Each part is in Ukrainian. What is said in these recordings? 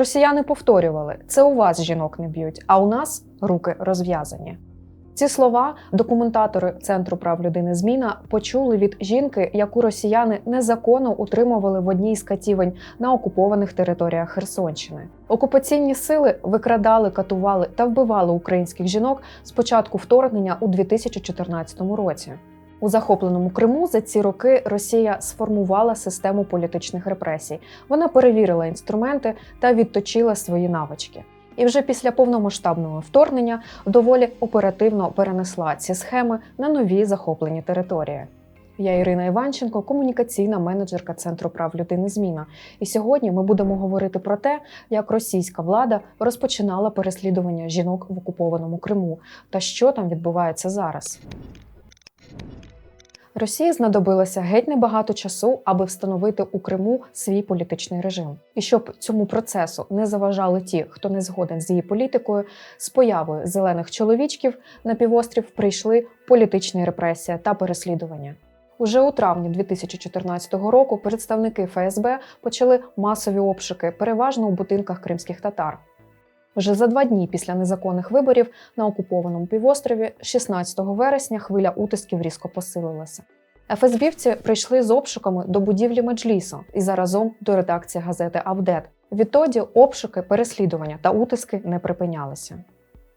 Росіяни повторювали: це у вас жінок не б'ють, а у нас руки розв'язані. Ці слова документатори Центру прав людини Зміна почули від жінки, яку росіяни незаконно утримували в одній з катівень на окупованих територіях Херсонщини. Окупаційні сили викрадали, катували та вбивали українських жінок з початку вторгнення у 2014 році. У захопленому Криму за ці роки Росія сформувала систему політичних репресій. Вона перевірила інструменти та відточила свої навички. І вже після повномасштабного вторгнення доволі оперативно перенесла ці схеми на нові захоплені території. Я Ірина Іванченко, комунікаційна менеджерка Центру прав людини Зміна. І сьогодні ми будемо говорити про те, як російська влада розпочинала переслідування жінок в окупованому Криму та що там відбувається зараз. Росії знадобилося геть небагато часу, аби встановити у Криму свій політичний режим. І щоб цьому процесу не заважали ті, хто не згоден з її політикою, з появою зелених чоловічків на півострів прийшли політичні репресії та переслідування. Уже у травні 2014 року представники ФСБ почали масові обшуки, переважно у будинках кримських татар. Вже за два дні після незаконних виборів на окупованому півострові, 16 вересня, хвиля утисків різко посилилася. ФСБівці прийшли з обшуками до будівлі меджлісу і заразом до редакції газети Авдет. Відтоді обшуки, переслідування та утиски не припинялися.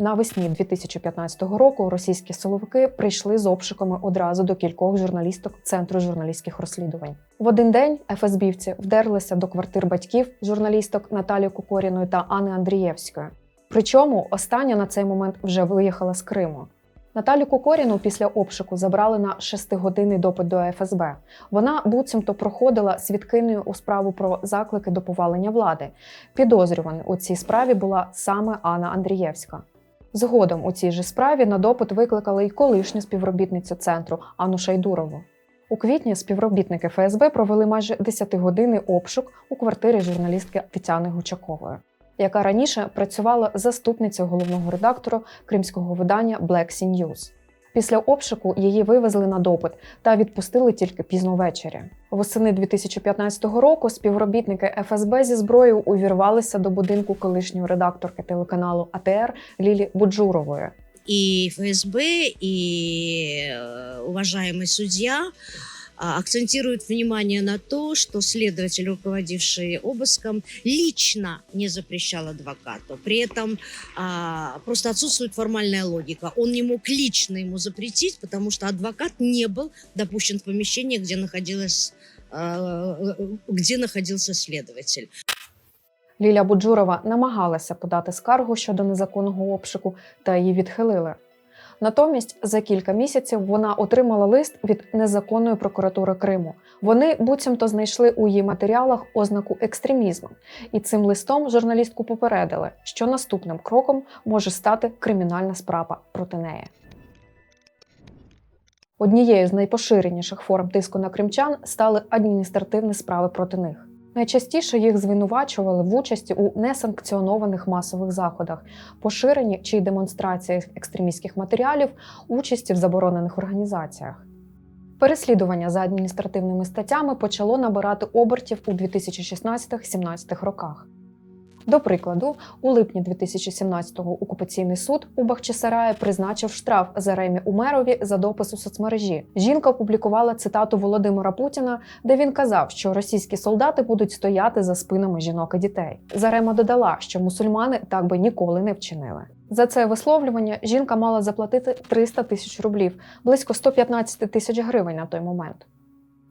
Навесні 2015 року російські силовики прийшли з обшуками одразу до кількох журналісток Центру журналістських розслідувань. В один день ФСБівці вдерлися до квартир батьків журналісток Наталі Кукоріної та Анни Андрієвської. Причому остання на цей момент вже виїхала з Криму. Наталю Кукоріну після обшуку забрали на шестигодинний допит до ФСБ. Вона буцімто проходила свідкиною у справу про заклики до повалення влади. Підозрюваною у цій справі була саме Анна Андрієвська. Згодом у цій же справі на допит викликали й колишню співробітницю центру Анну Шайдурову. У квітні співробітники ФСБ провели майже 10-годинний обшук у квартирі журналістки Тетяни Гучакової, яка раніше працювала заступницею головного редактора кримського видання Black Sea News. Після обшуку її вивезли на допит та відпустили тільки пізно ввечері. Восени 2015 року співробітники ФСБ зі зброєю увірвалися до будинку колишньої редакторки телеканалу АТР Лілі Буджурової. І ФСБ, і уважаємо уважаемый судья а, акцентируют внимание на то, что следователь, руководивший обыском, лично не запрещал адвокату. При этом а, просто отсутствует формальная логика. Он не мог лично ему запретить, потому что адвокат не был допущен в помещение, где находилась а, где находился следователь. Ліля Буджурова намагалася подати скаргу щодо незаконного обшуку, та її відхилили. Натомість за кілька місяців вона отримала лист від незаконної прокуратури Криму. Вони буцімто знайшли у її матеріалах ознаку екстремізму, і цим листом журналістку попередили, що наступним кроком може стати кримінальна справа проти неї. Однією з найпоширеніших форм тиску на кримчан стали адміністративні справи проти них. Найчастіше їх звинувачували в участі у несанкціонованих масових заходах, поширенні чи демонстрації екстремістських матеріалів, участі в заборонених організаціях. Переслідування за адміністративними статтями почало набирати обертів у 2016-17 роках. До прикладу, у липні 2017-го окупаційний суд у Бахчисараї призначив штраф Заремі Умерові за допис у соцмережі. Жінка опублікувала цитату Володимира Путіна, де він казав, що російські солдати будуть стояти за спинами жінок і дітей. Зарема додала, що мусульмани так би ніколи не вчинили. За це висловлювання жінка мала заплатити 300 тисяч рублів, близько 115 тисяч гривень на той момент.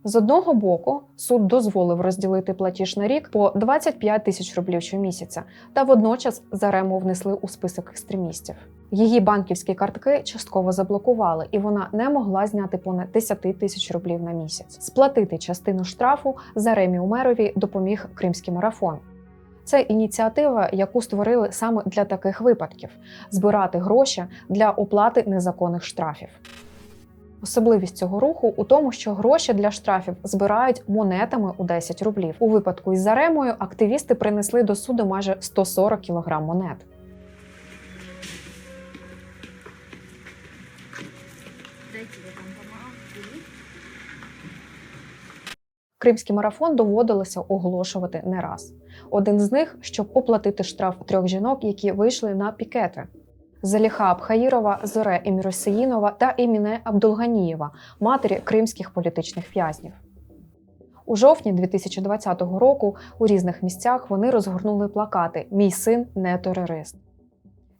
З одного боку, суд дозволив розділити платіж на рік по 25 тисяч рублів щомісяця, та водночас Зарему внесли у список екстремістів. Її банківські картки частково заблокували, і вона не могла зняти понад 10 тисяч рублів на місяць. Сплатити частину штрафу Заремі Умерові допоміг Кримський марафон. Це ініціатива, яку створили саме для таких випадків збирати гроші для оплати незаконних штрафів. Особливість цього руху у тому, що гроші для штрафів збирають монетами у 10 рублів. У випадку із Заремою активісти принесли до суду майже 140 кг монет. Кримський марафон доводилося оголошувати не раз. Один з них, щоб оплатити штраф трьох жінок, які вийшли на пікети. Заліха Абхаїрова, Зоре Еміросеїнова та Еміне Абдулганієва, матері кримських політичних в'язнів. У жовтні 2020 року у різних місцях вони розгорнули плакати Мій син не терорист.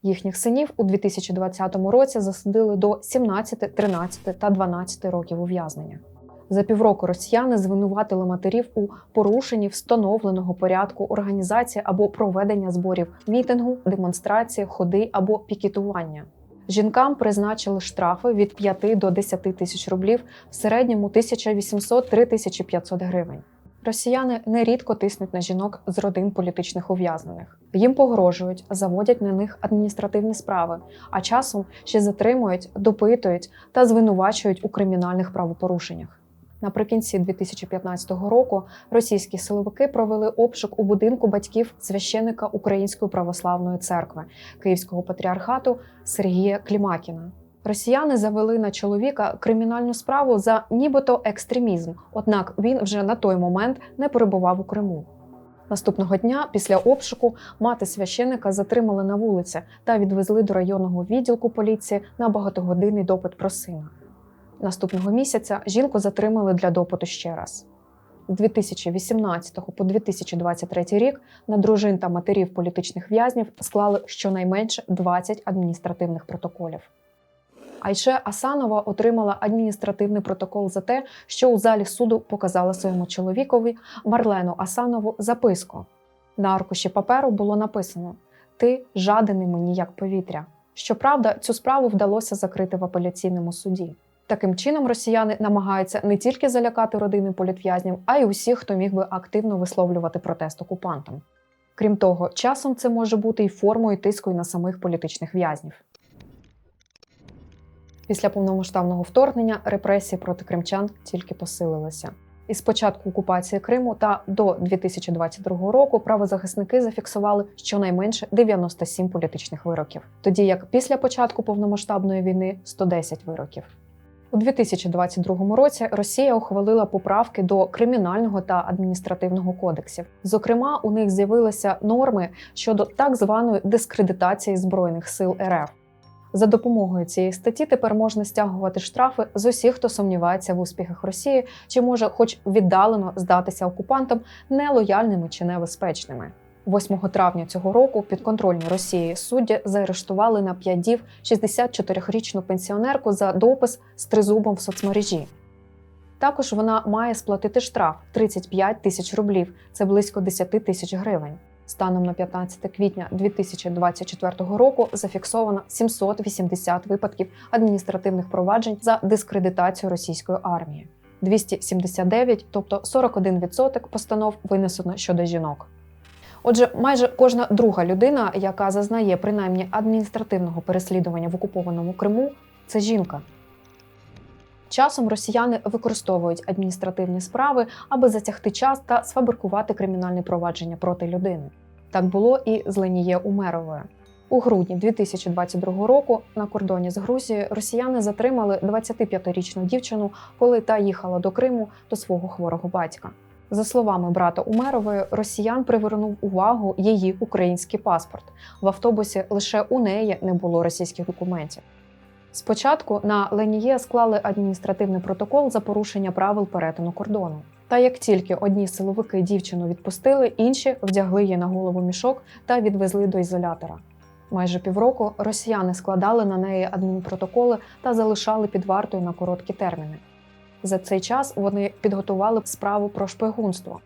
Їхніх синів у 2020 році засудили до 17, 13 та 12 років ув'язнення. За півроку росіяни звинуватили матерів у порушенні встановленого порядку організації або проведення зборів мітингу, демонстрації, ходи або пікетування. Жінкам призначили штрафи від 5 до 10 тисяч рублів, в середньому 1800-3500 гривень. Росіяни нерідко тиснуть на жінок з родин політичних ув'язнених. Їм погрожують, заводять на них адміністративні справи, а часом ще затримують, допитують та звинувачують у кримінальних правопорушеннях. Наприкінці 2015 року російські силовики провели обшук у будинку батьків священика Української православної церкви Київського патріархату Сергія Клімакіна. Росіяни завели на чоловіка кримінальну справу за нібито екстремізм, однак він вже на той момент не перебував у Криму. Наступного дня, після обшуку, мати священика затримали на вулиці та відвезли до районного відділку поліції на багатогодинний допит про сина. Наступного місяця жінку затримали для допиту ще раз. З 2018 по 2023 рік на дружин та матерів політичних в'язнів склали щонайменше 20 адміністративних протоколів. Айше Асанова отримала адміністративний протокол за те, що у залі суду показала своєму чоловікові Марлену Асанову записку. На аркуші паперу було написано: Ти жадений мені як повітря. Щоправда, цю справу вдалося закрити в апеляційному суді. Таким чином, росіяни намагаються не тільки залякати родини політв'язнів, а й усіх, хто міг би активно висловлювати протест окупантам. Крім того, часом це може бути і формою тиску на самих політичних в'язнів. Після повномасштабного вторгнення репресії проти кримчан тільки посилилися. Із початку окупації Криму та до 2022 року правозахисники зафіксували щонайменше 97 політичних вироків, тоді як після початку повномасштабної війни 110 вироків. У 2022 році Росія ухвалила поправки до кримінального та адміністративного кодексів. Зокрема, у них з'явилися норми щодо так званої дискредитації збройних сил РФ. За допомогою цієї статті тепер можна стягувати штрафи з усіх, хто сумнівається в успіхах Росії, чи може, хоч віддалено здатися окупантам нелояльними чи небезпечними. 8 травня цього року підконтрольні Росії судді заарештували на 5 дів 64-річну пенсіонерку за допис з тризубом в соцмережі. Також вона має сплатити штраф 35 тисяч рублів, це близько 10 тисяч гривень. Станом на 15 квітня 2024 року зафіксовано 780 випадків адміністративних проваджень за дискредитацію російської армії. 279, тобто 41% постанов винесено щодо жінок. Отже, майже кожна друга людина, яка зазнає принаймні адміністративного переслідування в окупованому Криму, це жінка. Часом росіяни використовують адміністративні справи, аби затягти час та сфабрикувати кримінальні провадження проти людини. Так було і з Леніє Умеровою. У грудні 2022 року на кордоні з Грузією росіяни затримали 25-річну дівчину, коли та їхала до Криму до свого хворого батька. За словами брата Умерової, росіян привернув увагу її український паспорт. В автобусі лише у неї не було російських документів. Спочатку на Леніє склали адміністративний протокол за порушення правил перетину кордону. Та як тільки одні силовики дівчину відпустили, інші вдягли її на голову мішок та відвезли до ізолятора. Майже півроку росіяни складали на неї адмінпротоколи та залишали під вартою на короткі терміни. За цей час вони підготували справу про шпигунство.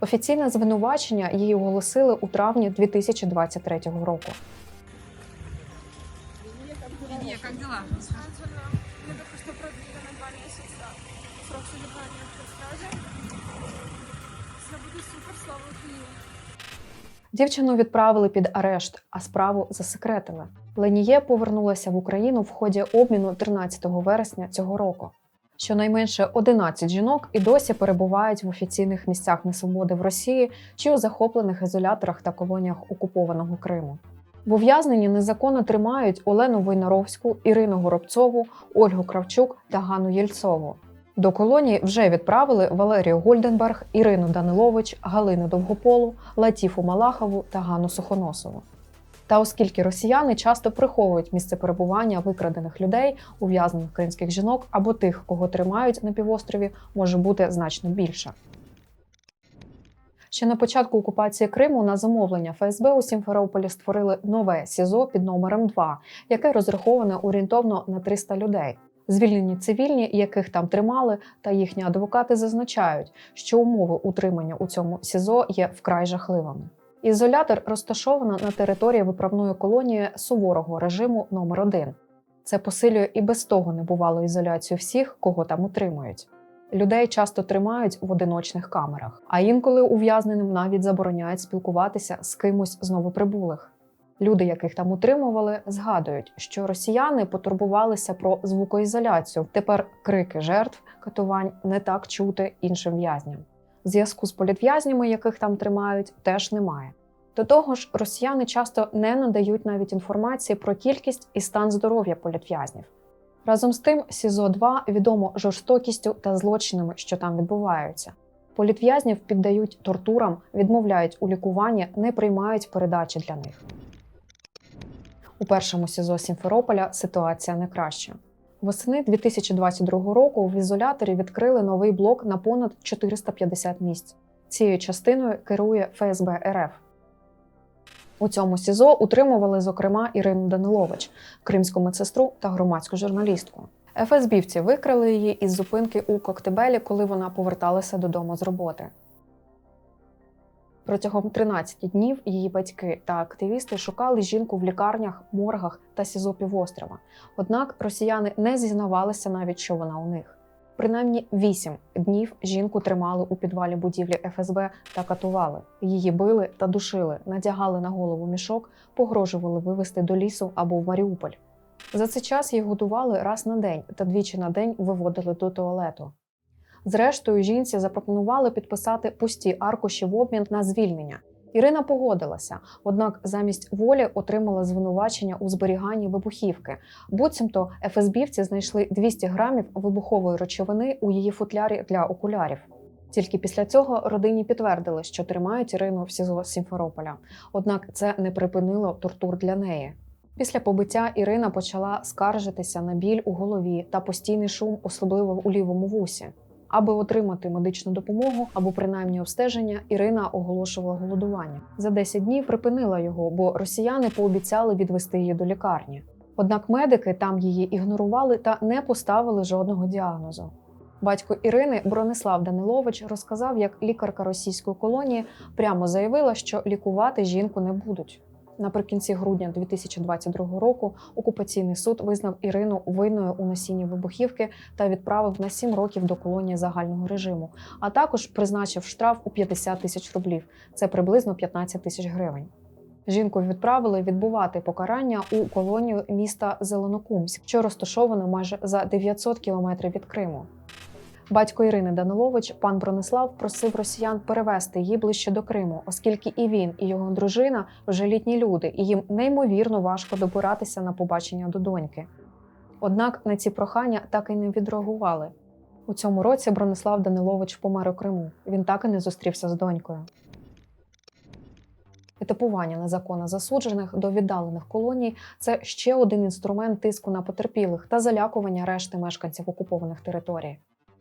Офіційне звинувачення її оголосили у травні 2023 року. Супер, слава Дівчину відправили під арешт, а справу засекретили. Леніє повернулася в Україну в ході обміну 13 вересня цього року. Щонайменше 11 жінок і досі перебувають в офіційних місцях несвободи в Росії чи у захоплених ізоляторах та колоніях окупованого Криму. В ув'язненні незаконно тримають Олену Войнаровську, Ірину Горобцову, Ольгу Кравчук та Ганну Єльцову. До колонії вже відправили Валерію Гольденберг, Ірину Данилович, Галину Довгополу, Латіфу Малахову та Ганну Сухоносову. Та оскільки росіяни часто приховують місце перебування викрадених людей, ув'язнених кримських жінок або тих, кого тримають на півострові, може бути значно більше. Ще на початку окупації Криму на замовлення ФСБ у Сімферополі створили нове СІЗО під номером 2, яке розраховане орієнтовно на 300 людей. Звільнені цивільні, яких там тримали, та їхні адвокати зазначають, що умови утримання у цьому СІЗО є вкрай жахливими. Ізолятор розташовано на території виправної колонії суворого режиму номер 1 Це посилює і без того небувалу ізоляцію всіх, кого там утримують. Людей часто тримають в одиночних камерах, а інколи ув'язненим навіть забороняють спілкуватися з кимось з новоприбулих. Люди, яких там утримували, згадують, що росіяни потурбувалися про звукоізоляцію. Тепер крики жертв катувань не так чути іншим в'язням. Зв'язку з політв'язнями, яких там тримають, теж немає. До того ж, росіяни часто не надають навіть інформації про кількість і стан здоров'я політв'язнів. Разом з тим, СІЗО 2 відомо жорстокістю та злочинами, що там відбуваються. Політв'язнів піддають тортурам, відмовляють у лікуванні, не приймають передачі для них. У першому СІЗО Сімферополя ситуація не краща. Восени 2022 року в ізоляторі відкрили новий блок на понад 450 місць. Цією частиною керує ФСБ РФ. У цьому СІЗО утримували, зокрема, Ірину Данилович, кримську медсестру та громадську журналістку. ФСБівці викрали її із зупинки у Коктебелі, коли вона поверталася додому з роботи. Протягом 13 днів її батьки та активісти шукали жінку в лікарнях, моргах та СІЗО півострова. Однак росіяни не зізнавалися навіть, що вона у них. Принаймні вісім днів жінку тримали у підвалі будівлі ФСБ та катували. Її били та душили, надягали на голову мішок, погрожували вивезти до лісу або в Маріуполь. За цей час їх годували раз на день та двічі на день виводили до туалету. Зрештою, жінці запропонували підписати пусті аркуші в обмін на звільнення. Ірина погодилася, однак замість волі отримала звинувачення у зберіганні вибухівки. Буцімто ФСБівці знайшли 200 грамів вибухової речовини у її футлярі для окулярів. Тільки після цього родині підтвердили, що тримають Ірину в СІЗО Сімферополя. Однак це не припинило тортур для неї. Після побиття Ірина почала скаржитися на біль у голові та постійний шум, особливо у лівому вусі. Аби отримати медичну допомогу або принаймні обстеження, Ірина оголошувала голодування. За 10 днів припинила його, бо росіяни пообіцяли відвести її до лікарні. Однак медики там її ігнорували та не поставили жодного діагнозу. Батько Ірини Бронислав Данилович розказав, як лікарка російської колонії прямо заявила, що лікувати жінку не будуть. Наприкінці грудня 2022 року окупаційний суд визнав Ірину винною у носінні вибухівки та відправив на 7 років до колонії загального режиму, а також призначив штраф у 50 тисяч рублів. Це приблизно 15 тисяч гривень. Жінку відправили відбувати покарання у колонію міста Зеленокумськ, що розташовано майже за 900 кілометрів від Криму. Батько Ірини Данилович, пан Бронислав, просив росіян перевести її ближче до Криму, оскільки і він, і його дружина вже літні люди, і їм неймовірно важко добиратися на побачення до доньки. Однак на ці прохання так і не відреагували. У цьому році Бронислав Данилович помер у Криму. Він так і не зустрівся з донькою. Етапування незаконно засуджених до віддалених колоній це ще один інструмент тиску на потерпілих та залякування решти мешканців окупованих територій.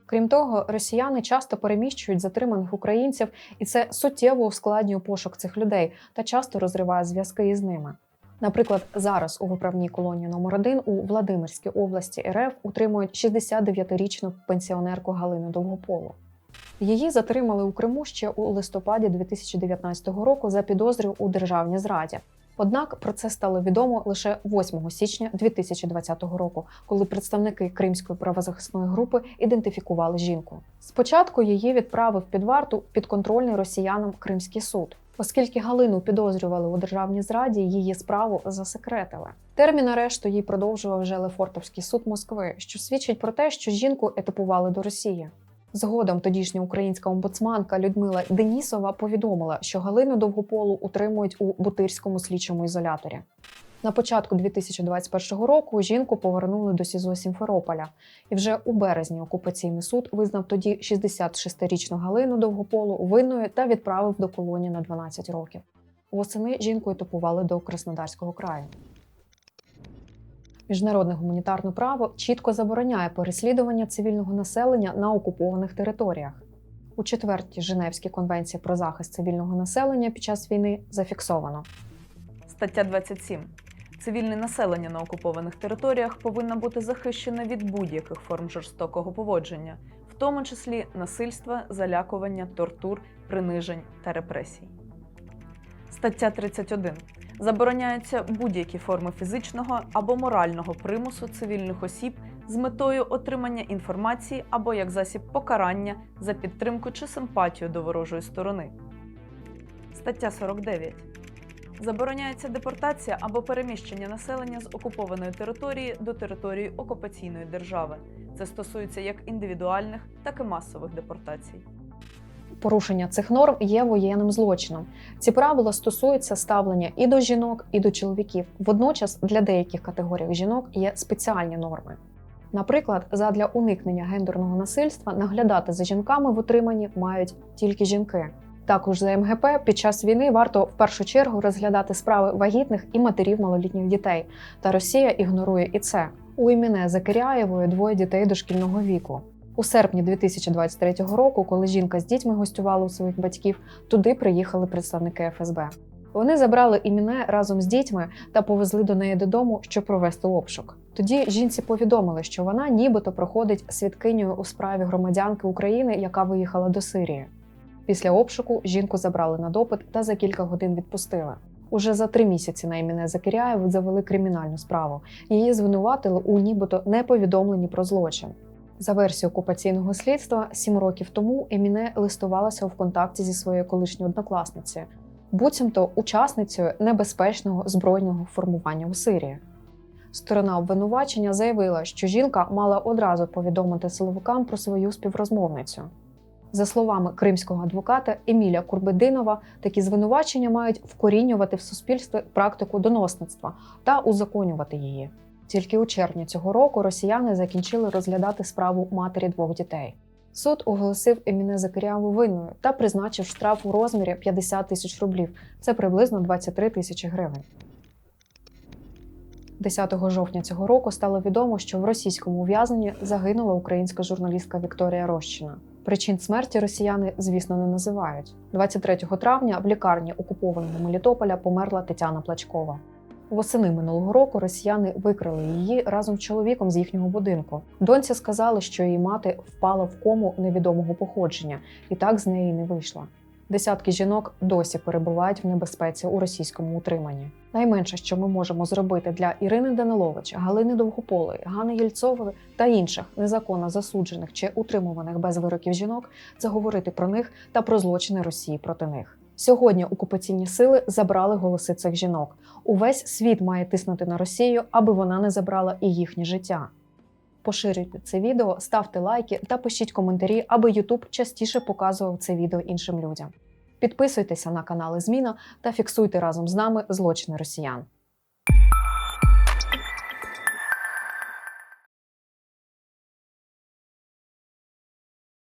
Крім того, росіяни часто переміщують затриманих українців, і це суттєво ускладнює пошук цих людей та часто розриває зв'язки із ними. Наприклад, зараз у виправній колонії номер 1 у Владимирській області РФ утримують 69-річну пенсіонерку Галину Довгополу. Її затримали у Криму ще у листопаді 2019 року за підозрою у державній зраді. Однак про це стало відомо лише 8 січня 2020 року, коли представники кримської правозахисної групи ідентифікували жінку. Спочатку її відправив під варту підконтрольний росіянам Кримський суд. Оскільки Галину підозрювали у державній зраді, її справу засекретили. Термін арешту їй продовжував вже Лефортовський суд Москви, що свідчить про те, що жінку етапували до Росії. Згодом тодішня українська омбудсманка Людмила Денісова повідомила, що Галину Довгополу утримують у Бутирському слідчому ізоляторі. На початку 2021 року жінку повернули до СІЗО Сімферополя, і вже у березні окупаційний суд визнав тоді 66-річну Галину Довгополу винною та відправив до колонії на 12 років. Восени жінку етапували до Краснодарського краю. Міжнародне гуманітарне право чітко забороняє переслідування цивільного населення на окупованих територіях. У четвертій Женевській конвенції про захист цивільного населення під час війни зафіксовано. Стаття 27. Цивільне населення на окупованих територіях повинно бути захищене від будь-яких форм жорстокого поводження, в тому числі насильства, залякування, тортур, принижень та репресій. Стаття 31. Забороняються будь-які форми фізичного або морального примусу цивільних осіб з метою отримання інформації або як засіб покарання за підтримку чи симпатію до ворожої сторони. Стаття 49. Забороняється депортація або переміщення населення з окупованої території до території окупаційної держави. Це стосується як індивідуальних, так і масових депортацій. Порушення цих норм є воєнним злочином. Ці правила стосуються ставлення і до жінок, і до чоловіків. Водночас для деяких категорій жінок є спеціальні норми. Наприклад, задля уникнення гендерного насильства наглядати за жінками в утриманні мають тільки жінки. Також за МГП під час війни варто в першу чергу розглядати справи вагітних і матерів малолітніх дітей. Та Росія ігнорує і це. У Іміне Закиряєвої двоє дітей дошкільного віку. У серпні 2023 року, коли жінка з дітьми гостювала у своїх батьків, туди приїхали представники ФСБ. Вони забрали іміне разом з дітьми та повезли до неї додому, щоб провести обшук. Тоді жінці повідомили, що вона нібито проходить свідкинею у справі громадянки України, яка виїхала до Сирії. Після обшуку жінку забрали на допит та за кілька годин відпустили. Уже за три місяці на ім'я Закиряєву завели кримінальну справу. Її звинуватили у нібито неповідомленні про злочин. За версією окупаційного слідства, сім років тому Еміне листувалася у ВКонтакті зі своєю колишньою однокласницею, буцімто учасницею небезпечного збройного формування у Сирії. Сторона обвинувачення заявила, що жінка мала одразу повідомити силовикам про свою співрозмовницю. За словами кримського адвоката Еміля Курбединова, такі звинувачення мають вкорінювати в суспільстві практику доносництва та узаконювати її. Тільки у червні цього року росіяни закінчили розглядати справу матері двох дітей. Суд оголосив Еміне Закиряву винною та призначив штраф у розмірі 50 тисяч рублів. Це приблизно 23 тисячі гривень. 10 жовтня цього року стало відомо, що в російському ув'язненні загинула українська журналістка Вікторія Рощина. Причин смерті росіяни, звісно, не називають. 23 травня в лікарні окупованого Мелітополя померла Тетяна Плачкова. Восени минулого року росіяни викрали її разом з чоловіком з їхнього будинку. Доньці сказали, що її мати впала в кому невідомого походження, і так з неї не вийшла. Десятки жінок досі перебувають в небезпеці у російському утриманні. Найменше, що ми можемо зробити для Ірини Данилович, Галини Довгополої, Гани Єльцової та інших незаконно засуджених чи утримуваних без вироків жінок, це говорити про них та про злочини Росії проти них. Сьогодні окупаційні сили забрали голоси цих жінок. Увесь світ має тиснути на Росію, аби вона не забрала і їхнє життя. Поширюйте це відео, ставте лайки та пишіть коментарі, аби YouTube частіше показував це відео іншим людям. Підписуйтеся на канали Зміна та фіксуйте разом з нами злочини росіян.